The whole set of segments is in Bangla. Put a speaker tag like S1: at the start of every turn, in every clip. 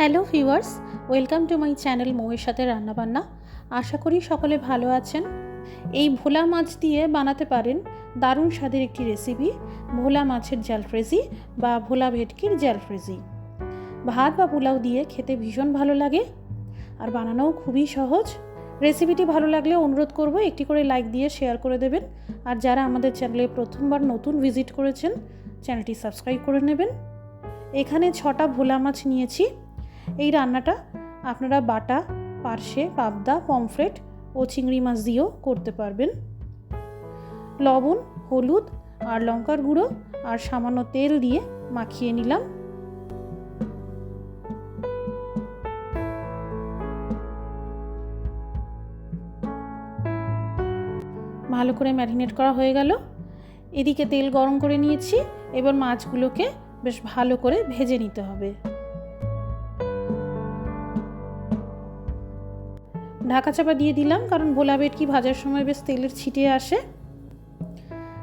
S1: Hello viewers, welcome to my channel মৌয়ের সাথে রান্নাবান্না। আশা করি সকলে ভালো আছেন। এই ভোলা মাছ দিয়ে বানাতে পারেন দারুণ স্বাদের একটি রেসিপি ভোলা মাছের জালফ্রেজি বা ভোলা ভেটকির জালফ্রেজি ভাত বা পোলাও দিয়ে খেতে ভীষণ ভালো লাগে আর বানানোও খুবই সহজ। রেসিপিটি ভালো লাগলে অনুরোধ করব একটি করে লাইক দিয়ে শেয়ার করে দেবেন আর যারা আমাদের চ্যানেলে প্রথমবার নতুন ভিজিট করেছেন চ্যানেলটি সাবস্ক্রাইব করে নেবেন। এখানে ছটা ভোলা মাছ নিয়েছি। এই রান্নাটা আপনারা বাটা, পার্শে, পাবদা, পমফ্রেট ও চিংড়ি মাছ দিয়েও করতে পারবেন। লবণ, হলুদ আর লঙ্কার গুঁড়ো আর সামান্য তেল দিয়ে মাখিয়ে নিলাম। ভালো করে ম্যারিনেট করা হয়ে গেল। এদিকে তেল গরম করে নিয়েছি। এবার মাছগুলোকে বেশ ভালো করে ভেজে নিতে হবে। ঢাকা চাপা দিয়ে দিলাম, কারণ ভোলা ভেটকি ভাজার সময় বেশ তেলের ছিটে আসে।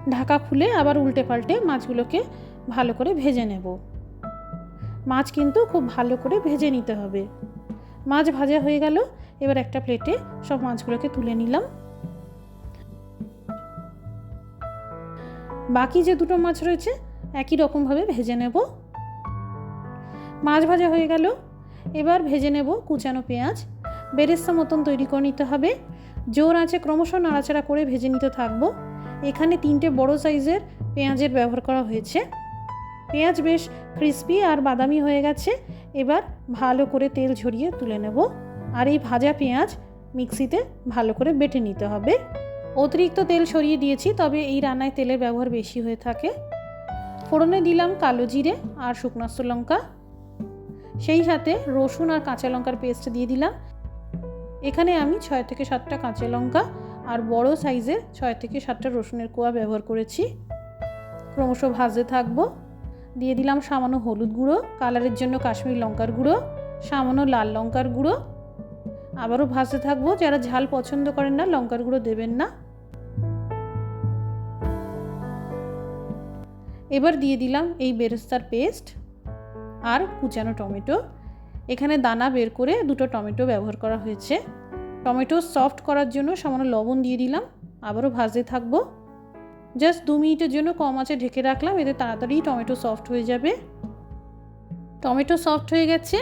S1: ঢাকা খুলে আবার উল্টে পাল্টে মাছগুলোকে ভালো করে ভেজে নেব। মাছ কিন্তু খুব ভালো করে ভেজে নিতে হবে। মাছ ভাজা হয়ে গেল, এবার একটা প্লেটে সব মাছগুলোকে তুলে নিলাম। বাকি যে দুটো মাছ রয়েছে, একই রকমভাবে ভেজে নেব। মাছ ভাজা হয়ে গেল, এবার ভেজে নেব কুচানো পেঁয়াজ। বেরেস্তা মতন তৈরি করে নিতে হবে। জোর আছে ক্রমশ নাড়াচাড়া করে ভেজে নিতে থাকব। এখানে তিনটে বড় সাইজের পেঁয়াজের ব্যবহার করা হয়েছে। পেঁয়াজ বেশ ক্রিস্পি আর বাদামি হয়ে গেছে। এবার ভালো করে তেল ঝরিয়ে তুলে নেব। আর এই ভাজা পেঁয়াজ মিক্সিতে ভালো করে বেটে নিতে হবে। অতিরিক্ত তেল সরিয়ে দিয়েছি, তবে এই রান্নায় তেলের ব্যবহার বেশি হয়ে থাকে। ফোড়নে দিলাম কালো জিরে আর শুকনাস্ত লঙ্কা। সেই সাথে রসুন আর কাঁচা লঙ্কার পেস্ট দিয়ে দিলাম। এখানে আমি ছয় থেকে সাতটা কাঁচা লঙ্কা আর বড় সাইজের ছয় থেকে সাতটা রসুনের কোয়া ব্যবহার করেছি। ক্রমশ ভাজতে থাকব। দিয়ে দিলাম সামান্য হলুদ গুঁড়ো, কালারের জন্য কাশ্মীর লঙ্কার গুঁড়ো, সামান্য লাল লঙ্কার গুঁড়ো। আবারও ভাজতে থাকব। যারা ঝাল পছন্দ করেন না, লঙ্কার গুঁড়ো দেবেন না। এবার দিয়ে দিলাম এই বেরেস্তার পেস্ট আর কুচানো টমেটো। এখানে দানা বের করে দুটো টমেটো ব্যবহার করা হয়েছে। টমেটো সফট করার জন্য সামান্য লবণ দিয়ে দিলাম, আবারও ভাজতে থাকব। জাস্ট দু মিনিটের জন্য কম আছে ঢেকে রাখলাম, এতে তাড়াতাড়ি টমেটো সফট হয়ে যাবে। টমেটো সফট হয়ে গেছে।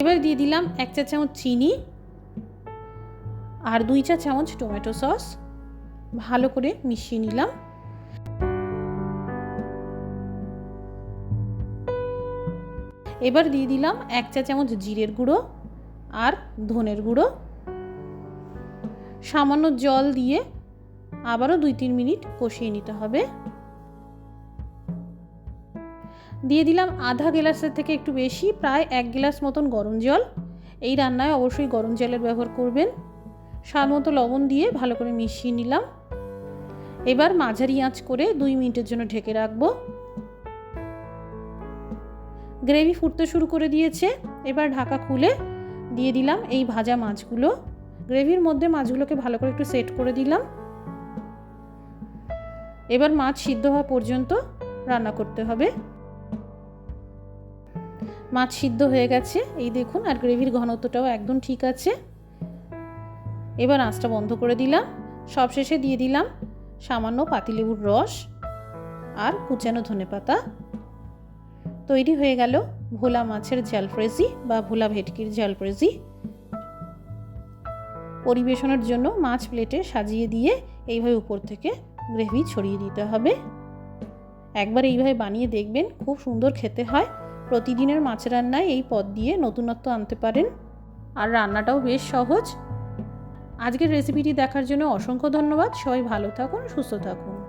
S1: এবার দিয়ে দিলাম এক চা চামচ চিনি আর দুই চা চামচ টমেটো সস। ভালো করে মিশিয়ে নিলাম। এবার দিয়ে দিলাম এক চা চামচ জিরের গুঁড়ো আর ধনের গুঁড়ো। সামান্য জল দিয়ে আবারও দুই তিন মিনিট কষিয়ে নিতে হবে। দিয়ে দিলাম আধা গ্লাসের থেকে একটু বেশি, প্রায় এক গ্লাস মতন গরম জল। এই রান্নায় অবশ্যই গরম জলের ব্যবহার করবেন। স্বাদ মতো লবণ দিয়ে ভালো করে মিশিয়ে নিলাম। এবার মাঝারি আঁচ করে দুই মিনিটের জন্য ঢেকে রাখব। গ্রেভি ফুটতে শুরু করে দিয়েছে। এবার ঢাকা খুলে দিয়ে দিলাম এই ভাজা মাছগুলো। গ্রেভির মধ্যে মাছগুলোকে ভালো করে একটু সেট করে দিলাম। এবার মাছ সিদ্ধ হওয়া পর্যন্ত রান্না করতে হবে। মাছ সিদ্ধ হয়ে গেছে। এই দেখুন, আর গ্রেভির ঘনত্বটাও একদম ঠিক আছে। এবার আঁচটা বন্ধ করে দিলাম। সবশেষে দিয়ে দিলাম সামান্য পাতিলেবুর রস আর কুচানো ধনে পাতা তৈরি হয়ে গেল ভোলা মাছের জালফ্রেজি বা ভোলা ভেটকির জালফ্রেজি পরিবেশনের জন্য মাছ প্লেটে সাজিয়ে দিয়ে এইভাবে উপর থেকে গ্রেভি ছড়িয়ে দিতে হবে। একবার এইভাবে বানিয়ে দেখবেন খুব সুন্দর খেতে হয়। প্রতিদিনের মাছ রান্নায় এই পদ দিয়ে নতুনত্ব আনতে পারেন। আর রান্নাটাও বেশ সহজ। আজকের রেসিপিটি দেখার জন্য অসংখ্য ধন্যবাদ। সবাই ভালো থাকুন, সুস্থ থাকুন।